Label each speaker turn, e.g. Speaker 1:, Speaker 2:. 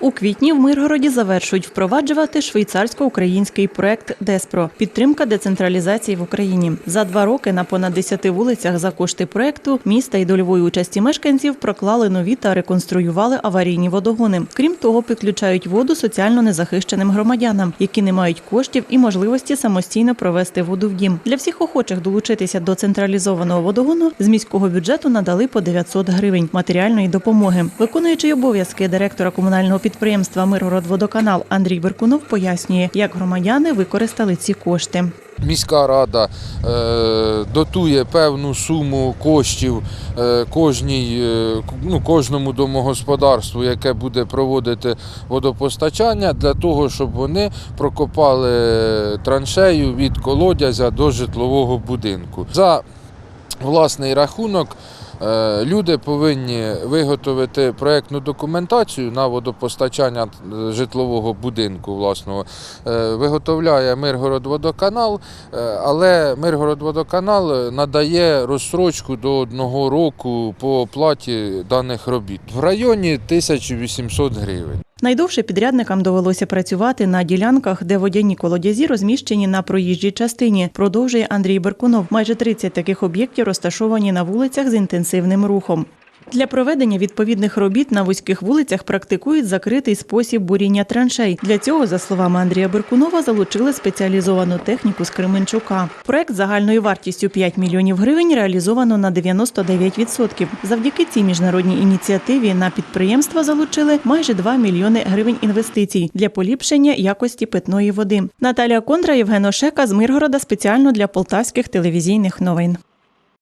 Speaker 1: У квітні в Миргороді завершують впроваджувати швейцарсько-український проект Деспро підтримка децентралізації в Україні. За два роки на понад 10 вулицях за кошти проекту міста і дольової участі мешканців проклали нові та реконструювали аварійні водогони. Крім того, підключають воду соціально незахищеним громадянам, які не мають коштів і можливості самостійно провести воду в дім. Для всіх охочих долучитися до централізованого водогону з міського бюджету надали по 900 гривень матеріальної допомоги. Виконуючий обов'язки директора комунального підприємства Миргородводоканал Андрій Беркунов пояснює, як громадяни використали ці кошти.
Speaker 2: Міська рада е, дотує певну суму коштів е, кожній, е, ну, кожному домогосподарству, яке буде проводити водопостачання, для того, щоб вони прокопали траншею від колодязя до житлового будинку. За власний рахунок. Е, Люди повинні виготовити проєктну документацію на водопостачання е, житлового будинку власного. Е, Виготовляє Миргородводоканал, але Миргородводоканал надає розсрочку до одного року по оплаті даних робіт в районі 1800 гривень.
Speaker 1: Найдовше підрядникам довелося працювати на ділянках, де водяні колодязі розміщені на проїжджій частині. Продовжує Андрій Беркунов. Майже 30 таких об'єктів розташовані на вулицях з інтенсивним рухом. Для проведення відповідних робіт на вузьких вулицях практикують закритий спосіб буріння траншей. Для цього, за словами Андрія Беркунова, залучили спеціалізовану техніку з Кременчука. Проект загальною вартістю 5 мільйонів гривень реалізовано на 99%. Завдяки цій міжнародній ініціативі на підприємства залучили майже 2 мільйони гривень інвестицій для поліпшення якості питної води. Наталія Кондра, Євген Ошека з Миргорода спеціально для полтавських телевізійних новин.